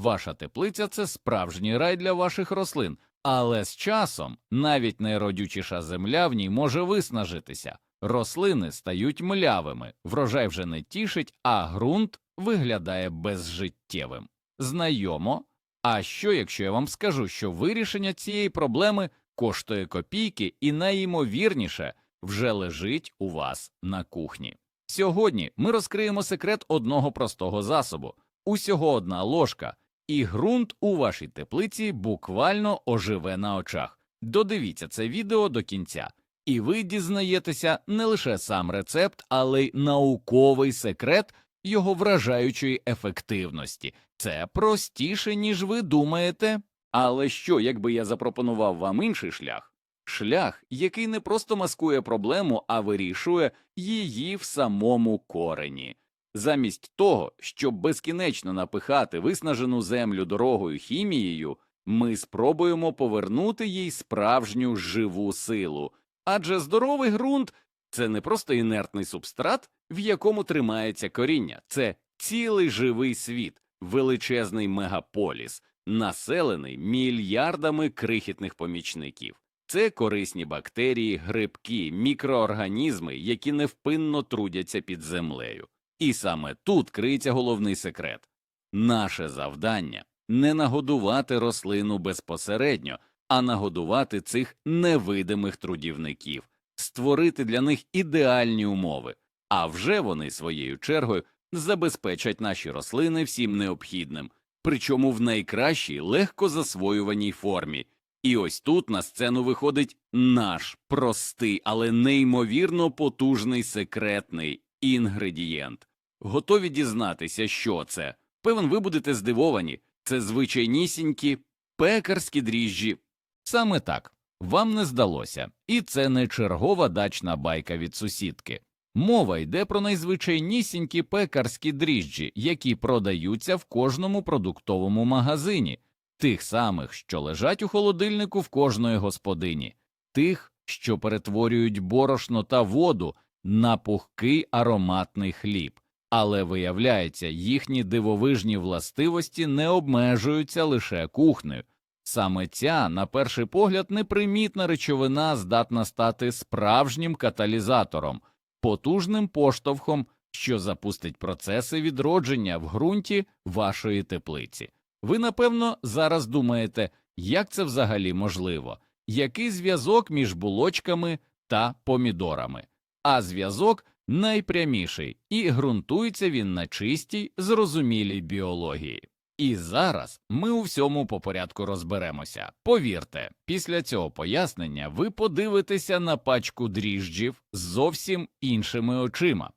Ваша теплиця це справжній рай для ваших рослин, але з часом навіть найродючіша земля в ній може виснажитися. Рослини стають млявими, врожай вже не тішить, а ґрунт виглядає безжиттєвим. Знайомо. А що, якщо я вам скажу, що вирішення цієї проблеми коштує копійки і найімовірніше вже лежить у вас на кухні? Сьогодні ми розкриємо секрет одного простого засобу усього одна ложка, і ґрунт у вашій теплиці буквально оживе на очах. Додивіться це відео до кінця, і ви дізнаєтеся не лише сам рецепт, але й науковий секрет його вражаючої ефективності. Це простіше, ніж ви думаєте. Але що, якби я запропонував вам інший шлях? Шлях, який не просто маскує проблему, а вирішує її в самому корені. Замість того, щоб безкінечно напихати виснажену землю дорогою хімією, ми спробуємо повернути їй справжню живу силу. Адже здоровий ґрунт це не просто інертний субстрат, в якому тримається коріння, це цілий живий світ, величезний мегаполіс, населений мільярдами крихітних помічників. Це корисні бактерії, грибки, мікроорганізми, які невпинно трудяться під землею. І саме тут криється головний секрет. Наше завдання не нагодувати рослину безпосередньо, а нагодувати цих невидимих трудівників, створити для них ідеальні умови, а вже вони своєю чергою забезпечать наші рослини всім необхідним, причому в найкращій легко засвоюваній формі. І ось тут на сцену виходить наш простий, але неймовірно потужний секретний інгредієнт. Готові дізнатися, що це? Певен, ви будете здивовані, це звичайнісінькі пекарські дріжджі. Саме так, вам не здалося, і це не чергова дачна байка від сусідки. Мова йде про найзвичайнісінькі пекарські дріжджі, які продаються в кожному продуктовому магазині, тих самих, що лежать у холодильнику в кожної господині, тих, що перетворюють борошно та воду на пухкий ароматний хліб. Але виявляється, їхні дивовижні властивості не обмежуються лише кухнею. Саме ця, на перший погляд, непримітна речовина здатна стати справжнім каталізатором, потужним поштовхом, що запустить процеси відродження в ґрунті вашої теплиці. Ви, напевно, зараз думаєте, як це взагалі можливо, який зв'язок між булочками та помідорами. А зв'язок найпряміший, і ґрунтується він на чистій, зрозумілій біології. І зараз ми у всьому по порядку розберемося. Повірте, після цього пояснення ви подивитеся на пачку дріжджів з зовсім іншими очима.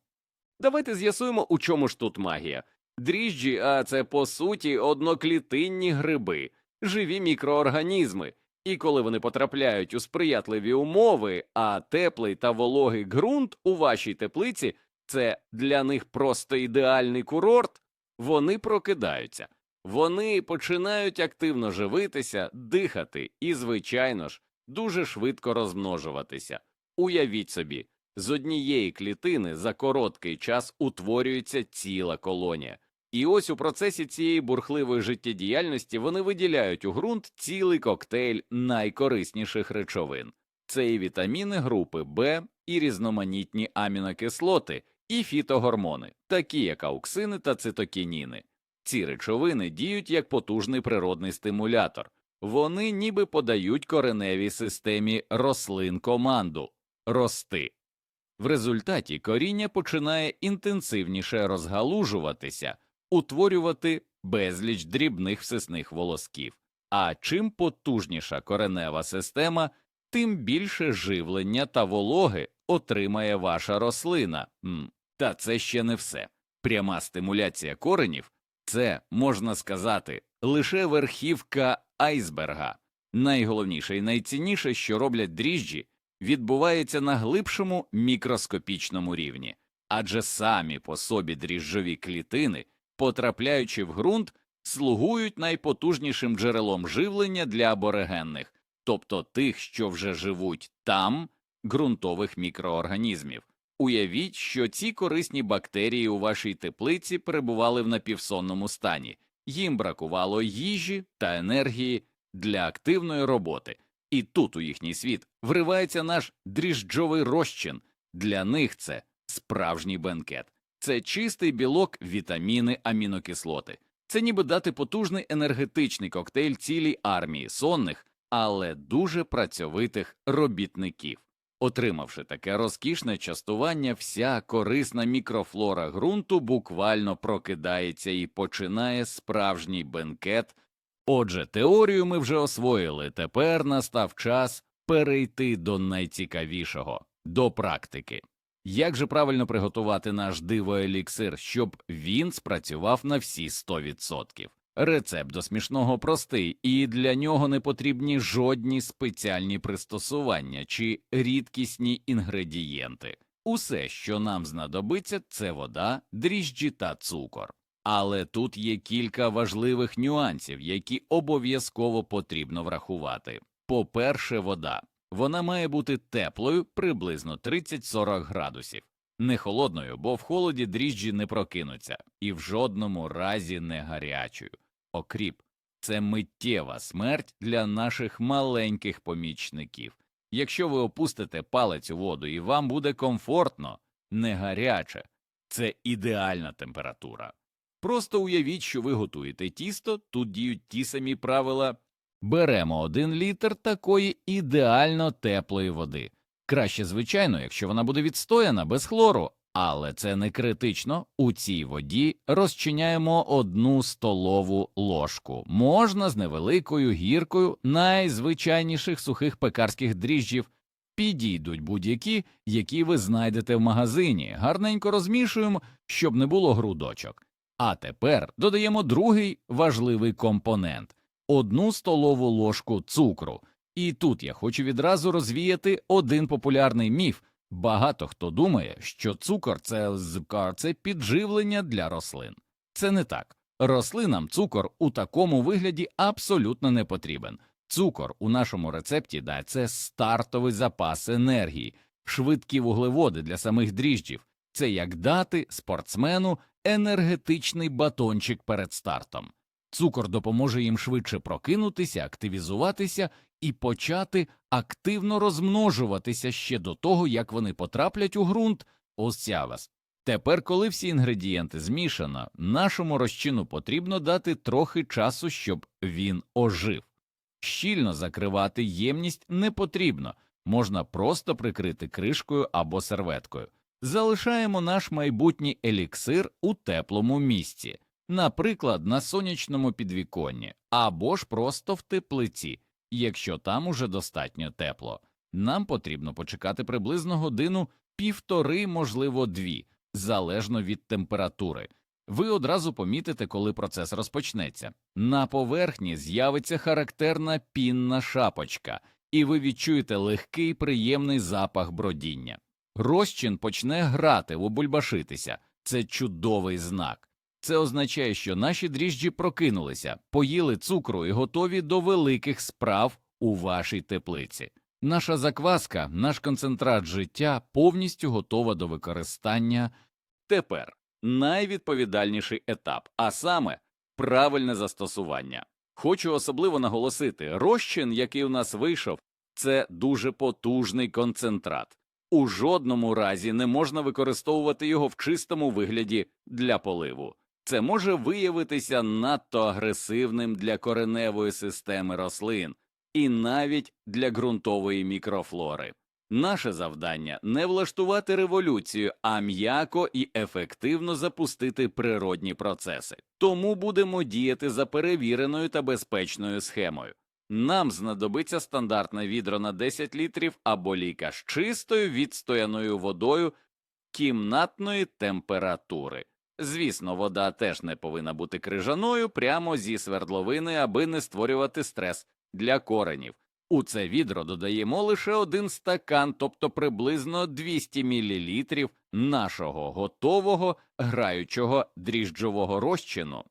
Давайте з'ясуємо, у чому ж тут магія. Дріжджі, а це по суті одноклітинні гриби, живі мікроорганізми, і коли вони потрапляють у сприятливі умови, а теплий та вологий ґрунт у вашій теплиці це для них просто ідеальний курорт, вони прокидаються, вони починають активно живитися, дихати і, звичайно ж, дуже швидко розмножуватися. Уявіть собі, з однієї клітини за короткий час утворюється ціла колонія. І ось у процесі цієї бурхливої життєдіяльності вони виділяють у ґрунт цілий коктейль найкорисніших речовин. Це і вітаміни групи Б, і різноманітні амінокислоти, і фітогормони, такі як ауксини та цитокініни. Ці речовини діють як потужний природний стимулятор, вони ніби подають кореневій системі рослин команду рости. В результаті коріння починає інтенсивніше розгалужуватися, утворювати безліч дрібних всесних волосків. А чим потужніша коренева система, тим більше живлення та вологи отримає ваша рослина. Та це ще не все. Пряма стимуляція коренів це, можна сказати, лише верхівка айсберга. Найголовніше і найцінніше, що роблять дріжджі, відбувається на глибшому мікроскопічному рівні, адже самі по собі дріжджові клітини, потрапляючи в ґрунт, слугують найпотужнішим джерелом живлення для аборигенних, тобто тих, що вже живуть там, ґрунтових мікроорганізмів. Уявіть, що ці корисні бактерії у вашій теплиці перебували в напівсонному стані, їм бракувало їжі та енергії для активної роботи, і тут у їхній світ вривається наш дріжджовий розчин. Для них це справжній бенкет, це чистий білок, вітаміни, амінокислоти. Це ніби дати потужний енергетичний коктейль цілій армії сонних, але дуже працьовитих робітників. Отримавши таке розкішне частування, вся корисна мікрофлора ґрунту буквально прокидається і починає справжній бенкет. Отже, теорію ми вже освоїли. Тепер настав час перейти до найцікавішого до практики. Як же правильно приготувати наш диво-еліксир, щоб він спрацював на всі 100%? Рецепт до смішного простий, і для нього не потрібні жодні спеціальні пристосування чи рідкісні інгредієнти. Усе, що нам знадобиться, це вода, дріжджі та цукор. Але тут є кілька важливих нюансів, які обов'язково потрібно врахувати. По-перше, вода. Вона має бути теплою приблизно 30-40 градусів, не холодною, бо в холоді дріжджі не прокинуться, і в жодному разі не гарячою. Окріп це миттєва смерть для наших маленьких помічників. Якщо ви опустите палець у воду і вам буде комфортно, не гаряче, це ідеальна температура. Просто уявіть, що ви готуєте тісто, тут діють ті самі правила. Беремо один літр такої ідеально теплої води. Краще, звичайно, якщо вона буде відстояна без хлору, але це не критично. У цій воді розчиняємо одну столову ложку. Можна з невеликою гіркою найзвичайніших сухих пекарських дріжджів. Підійдуть будь-які, які ви знайдете в магазині. Гарненько розмішуємо, щоб не було грудочок. А тепер додаємо другий важливий компонент одну столову ложку цукру. І тут я хочу відразу розвіяти один популярний міф. Багато хто думає, що цукор це це підживлення для рослин. Це не так. Рослинам цукор у такому вигляді абсолютно не потрібен. Цукор у нашому рецепті да, це стартовий запас енергії, швидкі вуглеводи для самих дріжджів. Це як дати спортсмену енергетичний батончик перед стартом. Цукор допоможе їм швидше прокинутися, активізуватися і почати активно розмножуватися ще до того, як вони потраплять у ґрунт. Ось ця вас. Тепер, коли всі інгредієнти змішано, нашому розчину потрібно дати трохи часу, щоб він ожив. Щільно закривати ємність не потрібно, можна просто прикрити кришкою або серветкою. Залишаємо наш майбутній еліксир у теплому місці, наприклад, на сонячному підвіконні, або ж просто в теплиці, якщо там уже достатньо тепло. Нам потрібно почекати приблизно годину півтори, можливо, дві, залежно від температури. Ви одразу помітите, коли процес розпочнеться. На поверхні з'явиться характерна пінна шапочка, і ви відчуєте легкий приємний запах бродіння. Розчин почне грати, обульбашитися. Це чудовий знак. Це означає, що наші дріжджі прокинулися, поїли цукру і готові до великих справ у вашій теплиці. Наша закваска, наш концентрат життя повністю готова до використання. Тепер найвідповідальніший етап, а саме правильне застосування. Хочу особливо наголосити, розчин, який у нас вийшов, це дуже потужний концентрат. У жодному разі не можна використовувати його в чистому вигляді для поливу. Це може виявитися надто агресивним для кореневої системи рослин і навіть для ґрунтової мікрофлори. Наше завдання не влаштувати революцію, а м'яко і ефективно запустити природні процеси. Тому будемо діяти за перевіреною та безпечною схемою. Нам знадобиться стандартне відро на 10 літрів або ліка з чистою відстояною водою кімнатної температури. Звісно, вода теж не повинна бути крижаною прямо зі свердловини, аби не створювати стрес для коренів. У це відро додаємо лише один стакан, тобто приблизно 200 мл нашого готового граючого дріжджового розчину.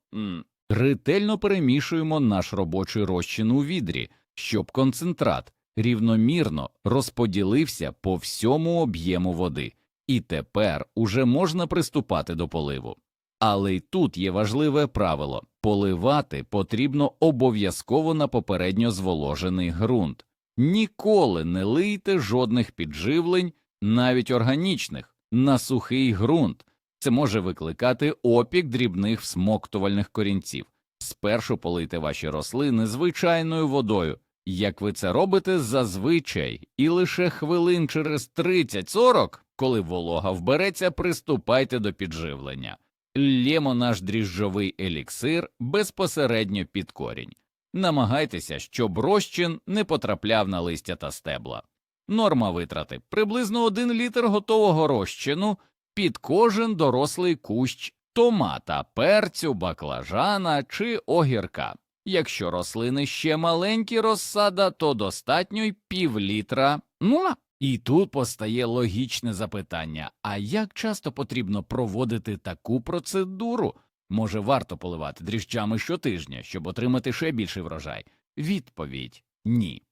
Ретельно перемішуємо наш робочий розчин у відрі, щоб концентрат рівномірно розподілився по всьому об'єму води, і тепер уже можна приступати до поливу. Але й тут є важливе правило поливати потрібно обов'язково на попередньо зволожений ґрунт. Ніколи не лийте жодних підживлень, навіть органічних, на сухий ґрунт. Це може викликати опік дрібних всмоктувальних корінців. Спершу полийте ваші рослини звичайною водою, як ви це робите зазвичай, і лише хвилин через 30-40, коли волога вбереться, приступайте до підживлення. Лємо наш дріжджовий еліксир безпосередньо під корінь. Намагайтеся, щоб розчин не потрапляв на листя та стебла. Норма витрати приблизно 1 літр готового розчину під кожен дорослий кущ томата, перцю, баклажана чи огірка. Якщо рослини ще маленькі розсада, то достатньо й пів літра. Ну, і тут постає логічне запитання: а як часто потрібно проводити таку процедуру? Може, варто поливати дріжджами щотижня, щоб отримати ще більший врожай? Відповідь ні.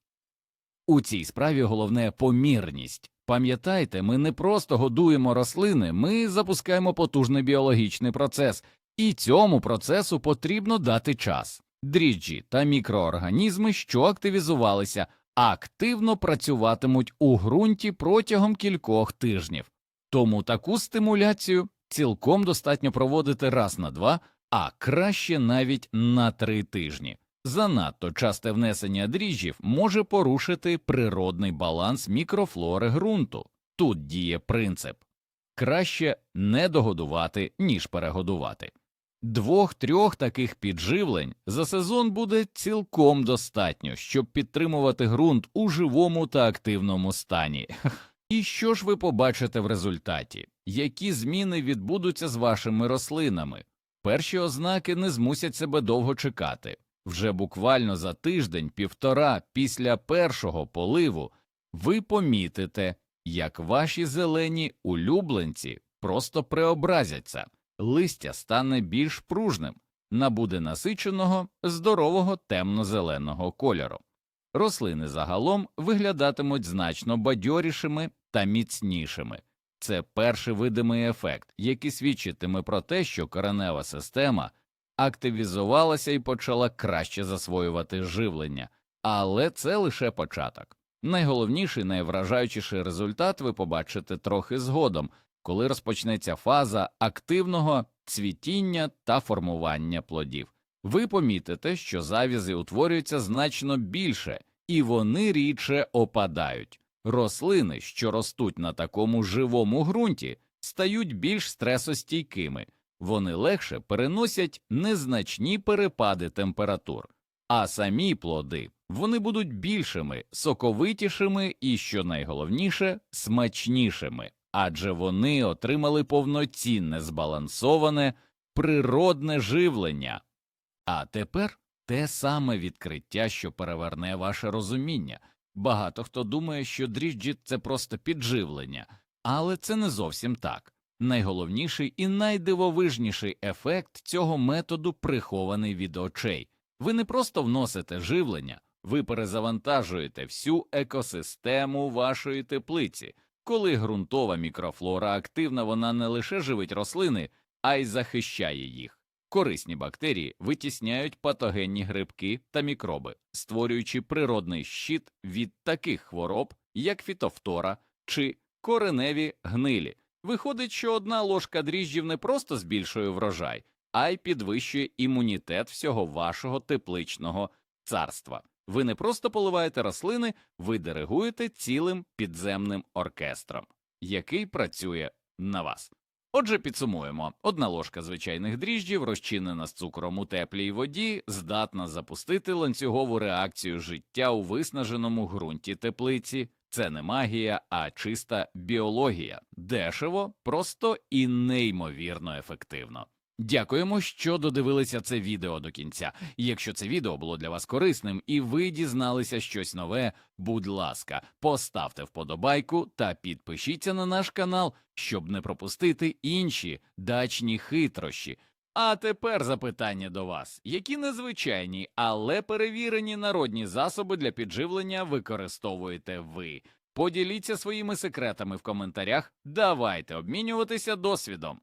У цій справі головне помірність. Пам'ятайте, ми не просто годуємо рослини, ми запускаємо потужний біологічний процес, і цьому процесу потрібно дати час. Дріжджі та мікроорганізми, що активізувалися, активно працюватимуть у ґрунті протягом кількох тижнів. Тому таку стимуляцію цілком достатньо проводити раз на два, а краще навіть на три тижні. Занадто часте внесення дріжджів може порушити природний баланс мікрофлори ґрунту. Тут діє принцип краще не догодувати, ніж перегодувати. Двох-трьох таких підживлень за сезон буде цілком достатньо, щоб підтримувати ґрунт у живому та активному стані. І що ж ви побачите в результаті? Які зміни відбудуться з вашими рослинами? Перші ознаки не змусять себе довго чекати. Вже буквально за тиждень-півтора після першого поливу ви помітите, як ваші зелені улюбленці просто преобразяться, листя стане більш пружним, набуде насиченого, здорового темно-зеленого кольору. Рослини загалом виглядатимуть значно бадьорішими та міцнішими. Це перший видимий ефект, який свідчитиме про те, що коренева система активізувалася і почала краще засвоювати живлення, але це лише початок. Найголовніший, найвражаючіший результат ви побачите трохи згодом, коли розпочнеться фаза активного цвітіння та формування плодів. Ви помітите, що завізи утворюються значно більше, і вони рідше опадають. Рослини, що ростуть на такому живому ґрунті, стають більш стресостійкими, вони легше переносять незначні перепади температур, а самі плоди вони будуть більшими, соковитішими і, що найголовніше, смачнішими, адже вони отримали повноцінне збалансоване природне живлення. А тепер те саме відкриття, що переверне ваше розуміння. Багато хто думає, що дріжджі це просто підживлення, але це не зовсім так. Найголовніший і найдивовижніший ефект цього методу прихований від очей. Ви не просто вносите живлення, ви перезавантажуєте всю екосистему вашої теплиці. Коли ґрунтова мікрофлора активна, вона не лише живить рослини, а й захищає їх. Корисні бактерії витісняють патогенні грибки та мікроби, створюючи природний щит від таких хвороб, як фітофтора чи кореневі гнилі. Виходить, що одна ложка дріжджів не просто збільшує врожай, а й підвищує імунітет всього вашого тепличного царства. Ви не просто поливаєте рослини, ви диригуєте цілим підземним оркестром, який працює на вас. Отже, підсумуємо: одна ложка звичайних дріжджів, розчинена з цукром у теплій воді, здатна запустити ланцюгову реакцію життя у виснаженому ґрунті теплиці. Це не магія, а чиста біологія, дешево, просто і неймовірно ефективно. Дякуємо, що додивилися це відео до кінця. Якщо це відео було для вас корисним і ви дізналися щось нове, будь ласка, поставте вподобайку та підпишіться на наш канал, щоб не пропустити інші дачні хитрощі. А тепер запитання до вас: які незвичайні, але перевірені народні засоби для підживлення використовуєте ви? Поділіться своїми секретами в коментарях. Давайте обмінюватися досвідом.